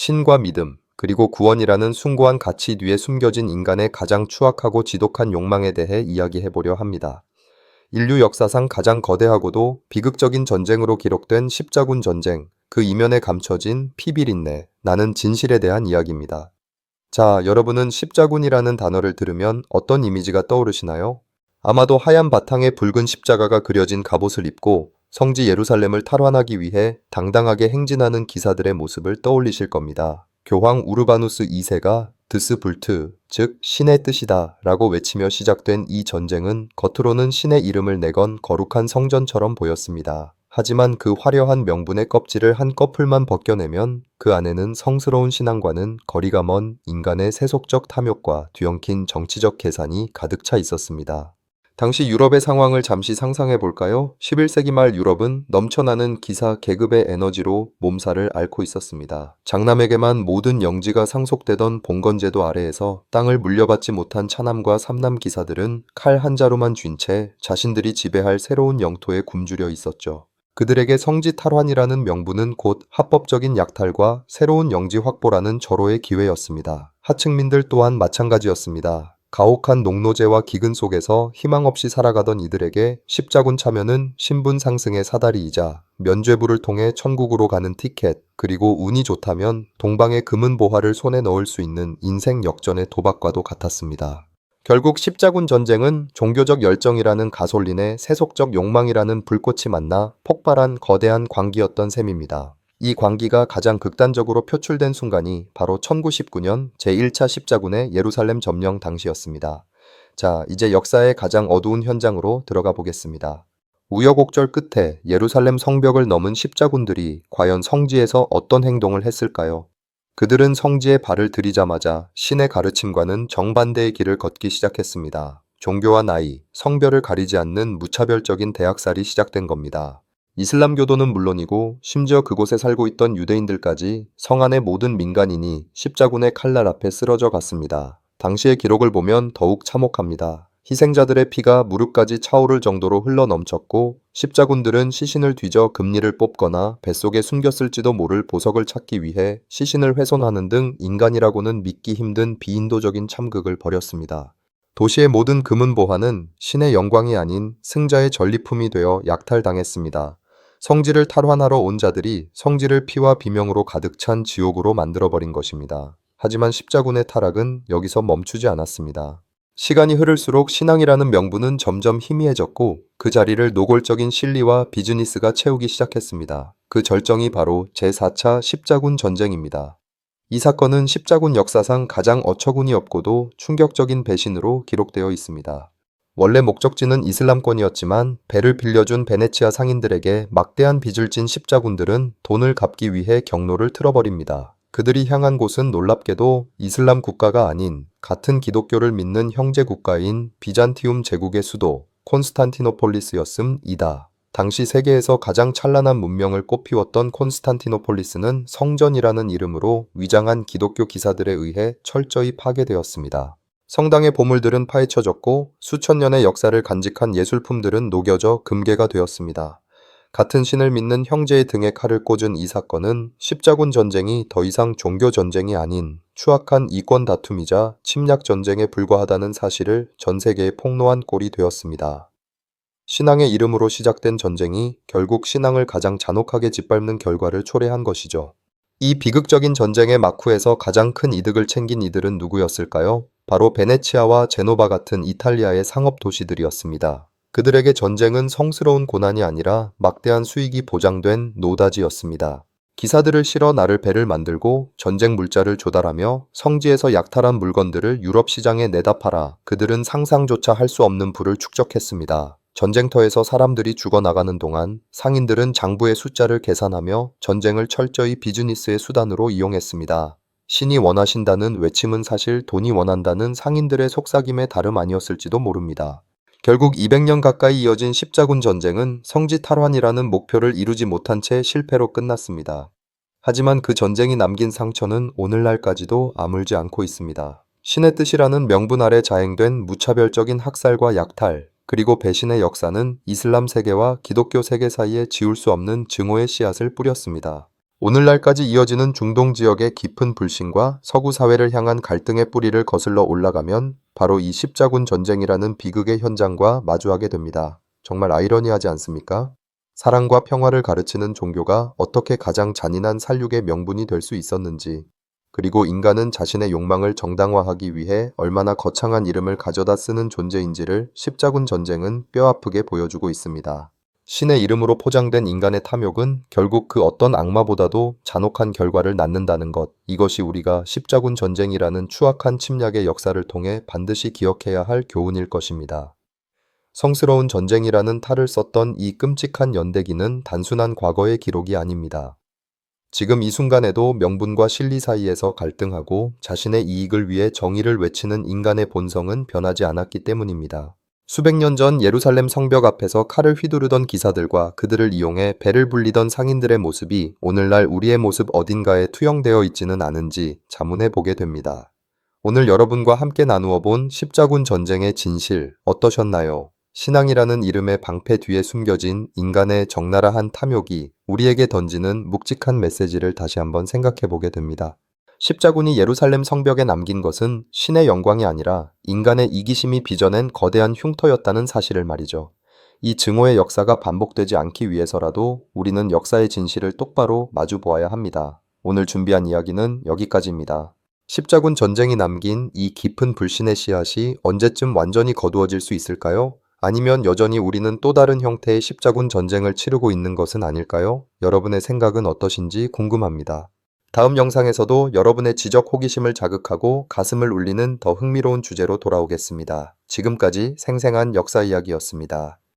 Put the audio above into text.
신과 믿음, 그리고 구원이라는 숭고한 가치 뒤에 숨겨진 인간의 가장 추악하고 지독한 욕망에 대해 이야기해 보려 합니다. 인류 역사상 가장 거대하고도 비극적인 전쟁으로 기록된 십자군 전쟁, 그 이면에 감춰진 피비린내, 나는 진실에 대한 이야기입니다. 자, 여러분은 십자군이라는 단어를 들으면 어떤 이미지가 떠오르시나요? 아마도 하얀 바탕에 붉은 십자가가 그려진 갑옷을 입고 성지 예루살렘을 탈환하기 위해 당당하게 행진하는 기사들의 모습을 떠올리실 겁니다. 교황 우르바누스 2세가 드스불트, 즉 신의 뜻이다 라고 외치며 시작된 이 전쟁은 겉으로는 신의 이름을 내건 거룩한 성전처럼 보였습니다. 하지만 그 화려한 명분의 껍질을 한 꺼풀만 벗겨내면 그 안에는 성스러운 신앙과는 거리가 먼 인간의 세속적 탐욕과 뒤엉킨 정치적 계산이 가득 차 있었습니다. 당시 유럽의 상황을 잠시 상상해 볼까요? 11세기 말 유럽은 넘쳐나는 기사 계급의 에너지로 몸살을 앓고 있었습니다. 장남에게만 모든 영지가 상속되던 봉건제도 아래에서 땅을 물려받지 못한 차남과 삼남 기사들은 칼 한 자루만 쥔 채 자신들이 지배할 새로운 영토에 굶주려 있었죠. 그들에게 성지 탈환이라는 명분은 곧 합법적인 약탈과 새로운 영지 확보라는 절호의 기회였습니다. 하층민들 또한 마찬가지였습니다. 가혹한 농노제와 기근 속에서 희망 없이 살아가던 이들에게 십자군 참여는 신분 상승의 사다리이자 면죄부를 통해 천국으로 가는 티켓, 그리고 운이 좋다면 동방의 금은 보화를 손에 넣을 수 있는 인생 역전의 도박과도 같았습니다. 결국 십자군 전쟁은 종교적 열정이라는 가솔린에 세속적 욕망이라는 불꽃이 만나 폭발한 거대한 광기였던 셈입니다. 이 광기가 가장 극단적으로 표출된 순간이 바로 1919년 제1차 십자군의 예루살렘 점령 당시였습니다. 자, 이제 역사의 가장 어두운 현장으로 들어가 보겠습니다. 우여곡절 끝에 예루살렘 성벽을 넘은 십자군들이 과연 성지에서 어떤 행동을 했을까요? 그들은 성지에 발을 들이자마자 신의 가르침과는 정반대의 길을 걷기 시작했습니다. 종교와 나이, 성별을 가리지 않는 무차별적인 대학살이 시작된 겁니다. 이슬람교도는 물론이고 심지어 그곳에 살고 있던 유대인들까지 성 안의 모든 민간인이 십자군의 칼날 앞에 쓰러져 갔습니다. 당시의 기록을 보면 더욱 참혹합니다. 희생자들의 피가 무릎까지 차오를 정도로 흘러 넘쳤고 십자군들은 시신을 뒤져 금리를 뽑거나 뱃속에 숨겼을지도 모를 보석을 찾기 위해 시신을 훼손하는 등 인간이라고는 믿기 힘든 비인도적인 참극을 벌였습니다. 도시의 모든 금은 보화는 신의 영광이 아닌 승자의 전리품이 되어 약탈당했습니다. 성지를 탈환하러 온 자들이 성지를 피와 비명으로 가득 찬 지옥으로 만들어버린 것입니다. 하지만 십자군의 타락은 여기서 멈추지 않았습니다. 시간이 흐를수록 신앙이라는 명분은 점점 희미해졌고 그 자리를 노골적인 실리와 비즈니스가 채우기 시작했습니다. 그 절정이 바로 제4차 십자군 전쟁입니다. 이 사건은 십자군 역사상 가장 어처구니 없고도 충격적인 배신으로 기록되어 있습니다. 원래 목적지는 이슬람권이었지만 배를 빌려준 베네치아 상인들에게 막대한 빚을 진 십자군들은 돈을 갚기 위해 경로를 틀어버립니다. 그들이 향한 곳은 놀랍게도 이슬람 국가가 아닌 같은 기독교를 믿는 형제 국가인 비잔티움 제국의 수도 콘스탄티노폴리스였음이다. 당시 세계에서 가장 찬란한 문명을 꽃피웠던 콘스탄티노폴리스는 성전이라는 이름으로 위장한 기독교 기사들에 의해 철저히 파괴되었습니다. 성당의 보물들은 파헤쳐졌고 수천 년의 역사를 간직한 예술품들은 녹여져 금괴가 되었습니다. 같은 신을 믿는 형제의 등에 칼을 꽂은 이 사건은 십자군 전쟁이 더 이상 종교 전쟁이 아닌 추악한 이권 다툼이자 침략 전쟁에 불과하다는 사실을 전 세계에 폭로한 꼴이 되었습니다. 신앙의 이름으로 시작된 전쟁이 결국 신앙을 가장 잔혹하게 짓밟는 결과를 초래한 것이죠. 이 비극적인 전쟁의 막후에서 가장 큰 이득을 챙긴 이들은 누구였을까요? 바로 베네치아와 제노바 같은 이탈리아의 상업 도시들이었습니다. 그들에게 전쟁은 성스러운 고난이 아니라 막대한 수익이 보장된 노다지였습니다. 기사들을 실어 나를 배를 만들고 전쟁 물자를 조달하며 성지에서 약탈한 물건들을 유럽 시장에 내다 팔아 그들은 상상조차 할 수 없는 부를 축적했습니다. 전쟁터에서 사람들이 죽어나가는 동안 상인들은 장부의 숫자를 계산하며 전쟁을 철저히 비즈니스의 수단으로 이용했습니다. 신이 원하신다는 외침은 사실 돈이 원한다는 상인들의 속삭임의 다름 아니었을지도 모릅니다. 결국 200년 가까이 이어진 십자군 전쟁은 성지 탈환이라는 목표를 이루지 못한 채 실패로 끝났습니다. 하지만 그 전쟁이 남긴 상처는 오늘날까지도 아물지 않고 있습니다. 신의 뜻이라는 명분 아래 자행된 무차별적인 학살과 약탈, 그리고 배신의 역사는 이슬람 세계와 기독교 세계 사이에 지울 수 없는 증오의 씨앗을 뿌렸습니다. 오늘날까지 이어지는 중동 지역의 깊은 불신과 서구 사회를 향한 갈등의 뿌리를 거슬러 올라가면 바로 이 십자군 전쟁이라는 비극의 현장과 마주하게 됩니다. 정말 아이러니하지 않습니까? 사랑과 평화를 가르치는 종교가 어떻게 가장 잔인한 살육의 명분이 될 수 있었는지, 그리고 인간은 자신의 욕망을 정당화하기 위해 얼마나 거창한 이름을 가져다 쓰는 존재인지를 십자군 전쟁은 뼈아프게 보여주고 있습니다. 신의 이름으로 포장된 인간의 탐욕은 결국 그 어떤 악마보다도 잔혹한 결과를 낳는다는 것. 이것이 우리가 십자군 전쟁이라는 추악한 침략의 역사를 통해 반드시 기억해야 할 교훈일 것입니다. 성스러운 전쟁이라는 탈을 썼던 이 끔찍한 연대기는 단순한 과거의 기록이 아닙니다. 지금 이 순간에도 명분과 실리 사이에서 갈등하고 자신의 이익을 위해 정의를 외치는 인간의 본성은 변하지 않았기 때문입니다. 수백 년 전 예루살렘 성벽 앞에서 칼을 휘두르던 기사들과 그들을 이용해 배를 불리던 상인들의 모습이 오늘날 우리의 모습 어딘가에 투영되어 있지는 않은지 자문해 보게 됩니다. 오늘 여러분과 함께 나누어 본 십자군 전쟁의 진실 어떠셨나요? 신앙이라는 이름의 방패 뒤에 숨겨진 인간의 적나라한 탐욕이 우리에게 던지는 묵직한 메시지를 다시 한번 생각해 보게 됩니다. 십자군이 예루살렘 성벽에 남긴 것은 신의 영광이 아니라 인간의 이기심이 빚어낸 거대한 흉터였다는 사실을 말이죠. 이 증오의 역사가 반복되지 않기 위해서라도 우리는 역사의 진실을 똑바로 마주 보아야 합니다. 오늘 준비한 이야기는 여기까지입니다. 십자군 전쟁이 남긴 이 깊은 불신의 씨앗이 언제쯤 완전히 거두어질 수 있을까요? 아니면 여전히 우리는 또 다른 형태의 십자군 전쟁을 치르고 있는 것은 아닐까요? 여러분의 생각은 어떠신지 궁금합니다. 다음 영상에서도 여러분의 지적 호기심을 자극하고 가슴을 울리는 더 흥미로운 주제로 돌아오겠습니다. 지금까지 생생한 역사 이야기였습니다.